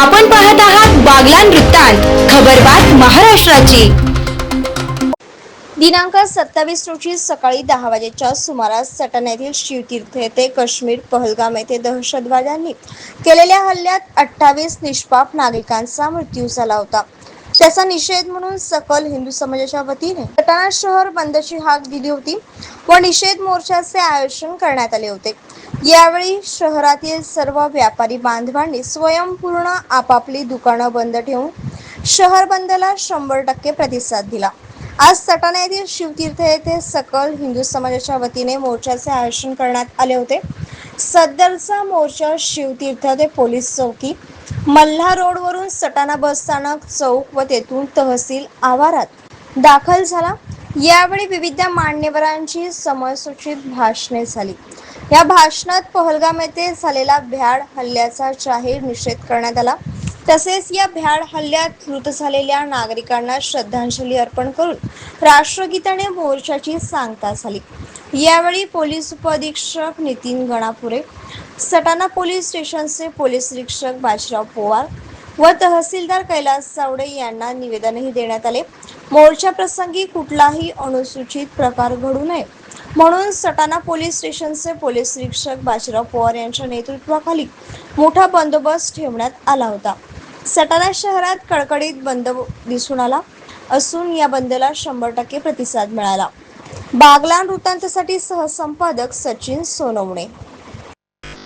आपण पाहत आहात बागलान वृत्तांत खबरबात महाराष्ट्राची. दिनांक सत्तावीस रोजी सकाळी दहा वाजेच्या सुमारास सटन येथील शिवतीर्थ येथे काश्मीर पहलगाम येथे दहशतवाद्यांनी केलेल्या हल्ल्यात अठ्ठावीस निष्पाप नागरिकांचा मृत्यू झाला होता. त्याचा निषेध म्हणून सकल हिंदू समाजाच्या वतीने सटाणा शहर बंदची हाक दिली होती व निषेध मोर्चाचे आयोजन करण्यात आले होते. यावेळी शहरातील सर्व व्यापारी बांधवांनी स्वयंपूर्ण आपापली दुकानं बंद ठेवून शहर बंदला शंभर टक्के प्रतिसाद दिला. आज सटाणा येथील शिवतीर्थ येथे सकल हिंदू समाजाच्या वतीने मोर्चाचे आयोजन करण्यात आले होते. सदरचा मोर्चा शिवतीर्थ ते पोलीस चौकी मल्हार रोडवरून सटाणा बस स्थानक चौक व तेथून तहसील आवारात दाखल झाला. यावेळी विविध मान्यवरांची समयसूचित भाषणे झाली. या भाषणात पहलगाम येथे झालेला भ्याड हल्ल्याचा जाहीर निषेध करण्यात आला. तसेच या भ्याड हल्ल्यात मृत झालेल्या नागरिकांना श्रद्धांजली अर्पण करून राष्ट्रगीताने मोर्चाची सांगता झाली. यावेळी पोलीस उपअधीक्षक नितीन गणापुरे सटाणा पोलीस स्टेशनचे पोलीस निरीक्षक बाजीराव पोवार व तहसीलदार कैलास चावडे यांना निवेदनही देण्यात आले. मोर्चा प्रसंगी कुठलाही अनुसूचित प्रकार घडू नये म्हणून सटाणा पोलीस स्टेशनचे पोलीस निरीक्षक बाजीराव पवार यांच्या नेतृत्वाखाली मोठा बंदोबस्त ठेवण्यात आला होता. सटाणा शहरात कडकडीत बंद दिसून आला असून या बंदला शंभर टक्के प्रतिसाद मिळाला. बागलान वृत्तांतासाठी सहसंपादक सचिन सोनवणे.